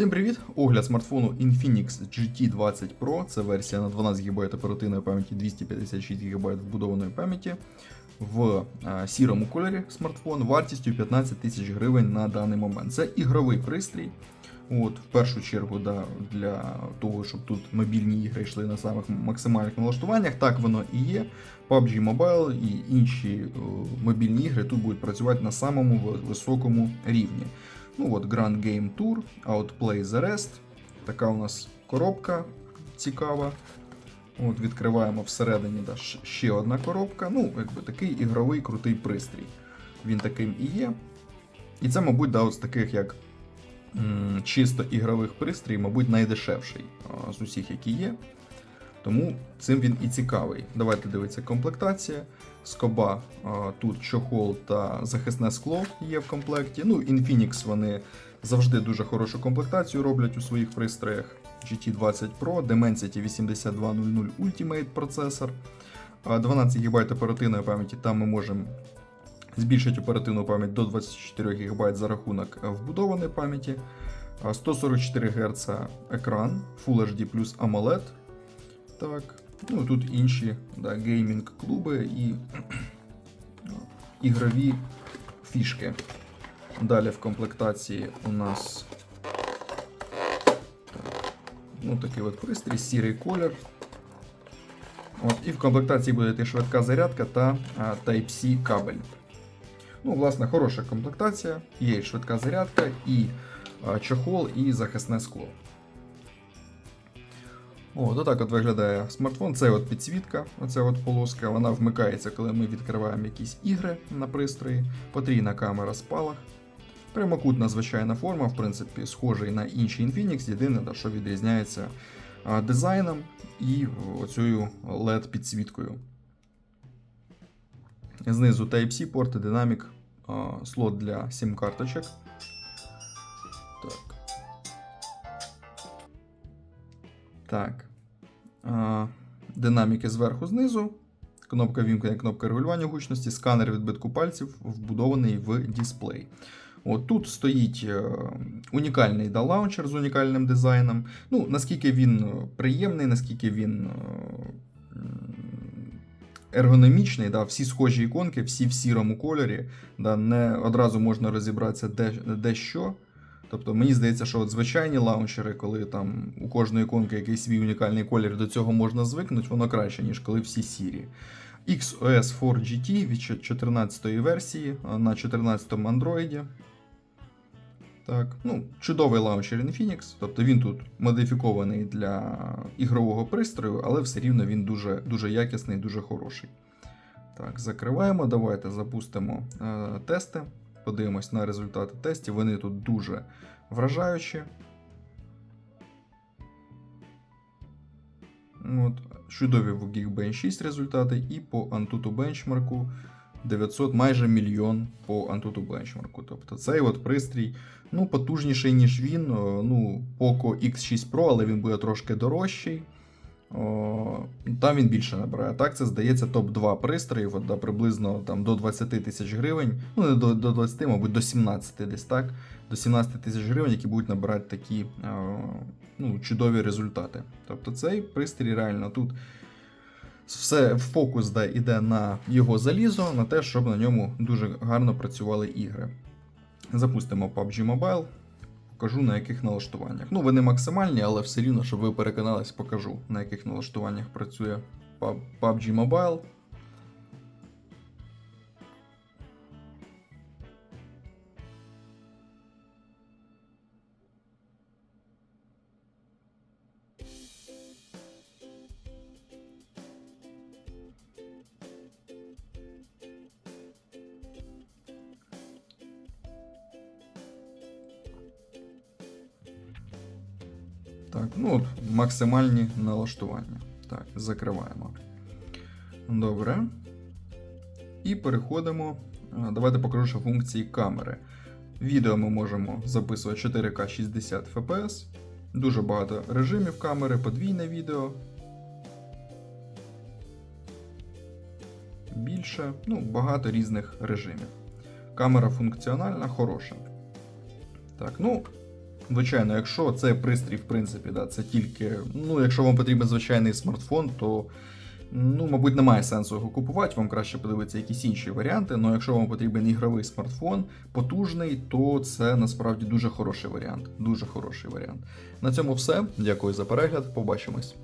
Всім привіт! Огляд смартфону Infinix GT20 Pro. Це версія на 12 ГБ оперативної пам'яті, 256 ГБ вбудованої пам'яті в е, сірому кольорі смартфон вартістю 15 тисяч гривень на даний момент. Це ігровий пристрій. От, в першу чергу, да, для того, щоб тут мобільні ігри йшли на самих максимальних налаштуваннях, так воно і є. PUBG Mobile і інші е, мобільні ігри тут будуть працювати на самому високому рівні. Ну от Grand Game Tour, Outplay the Rest. Така у нас коробка цікава. От Відкриваємо всередині да, ще одна коробка. Ну, якби такий ігровий крутий пристрій. Він таким і є. І це, мабуть, да, от з таких як м, чисто ігрових пристроїв, мабуть, найдешевший а, з усіх, які є. Тому цим він і цікавий. Давайте дивитися комплектація. Скоба тут чохол та захисне скло є в комплекті. Ну, Infinix вони завжди дуже хорошу комплектацію роблять у своїх пристроях. GT20 Pro, Dimensity 8200 Ultimate процесор. 12 ГБ оперативної пам'яті. Там ми можемо збільшити оперативну пам'ять до 24 ГБ за рахунок е, вбудованої пам'яті. 144 Гц екран, Full HD плюс AMOLED. Так. Ну тут інші да, геймінг-клуби і ігрові фішки. Далі в комплектації у нас так, ну, такий от пристрій, сірий колір. От, і в комплектації буде йти швидка зарядка та Type-C кабель. Ну, власне, хороша комплектація. Є і швидка зарядка, і чохол, і захисне скло. О, то от виглядає смартфон. Це от підсвітка, оця от полоска. Вона вмикається, коли ми відкриваємо якісь ігри на пристрої. Потрійна камера спалах. Прямокутна звичайна форма, в принципі, схожий на інший Infinix. Єдине, що відрізняється дизайном і оцею LED-підсвіткою. Знизу Type-C порти, динамік, слот для сім-карточок. Так. Динаміки зверху знизу. Кнопка вімкнення, кнопка регулювання гучності, сканер відбитку пальців вбудований в дисплей. От тут стоїть е, унікальний да, лаунчер з унікальним дизайном. Ну, наскільки він е, приємний, наскільки він е, ергономічний, да, всі схожі іконки, всі в сірому кольорі. Да, не одразу можна розібратися, де, де що. Тобто мені здається, що от звичайні лаунчери, коли там у кожної іконки якийсь свій унікальний колір, до цього можна звикнути, воно краще, ніж коли всі сірі. XOS 4 GT від 14 версії на 14 му Android. Так, ну, чудовий лаунчер Infinix, тобто він тут модифікований для ігрового пристрою, але все рівно він дуже, дуже якісний, дуже хороший. Так, закриваємо. Давайте запустимо е, тести. Подивимось на результати тестів. Вони тут дуже вражаючі. От, чудові в Geekbench 6 результати, і по Antutu бенчмарку 900, майже мільйон по Antutu бенчмарку. Тобто цей от пристрій ну, потужніший, ніж він. Ну, Poco X6 Pro, але він буде трошки дорожчий. Там він більше набирає. Так, це здається топ-2 пристроїв, от, приблизно там, до 20 тисяч гривень. Ну, не до, до 20, мабуть, до 17 десь так. До 17 тисяч гривень, які будуть набирати такі ну, чудові результати. Тобто цей пристрій реально тут все фокус да, іде на його залізо, на те, щоб на ньому дуже гарно працювали ігри. Запустимо PUBG Mobile. Покажу на яких налаштуваннях. Ну, вони максимальні, але все рівно, щоб ви переконались, покажу, на яких налаштуваннях працює PUBG Mobile. Так, ну от максимальні налаштування. Так, закриваємо. Добре. І переходимо. Давайте покажу функції камери. Відео ми можемо записувати 4К 60 FPS. Дуже багато режимів камери, подвійне відео. Більше, ну, багато різних режимів. Камера функціональна, хороша. Так, ну, Звичайно, якщо це пристрій, в принципі, да, це тільки. Ну, якщо вам потрібен звичайний смартфон, то. Ну, мабуть, немає сенсу його купувати, вам краще подивитися якісь інші варіанти. Але якщо вам потрібен ігровий смартфон, потужний, то це насправді дуже хороший варіант. Дуже хороший варіант. На цьому все. Дякую за перегляд. Побачимось.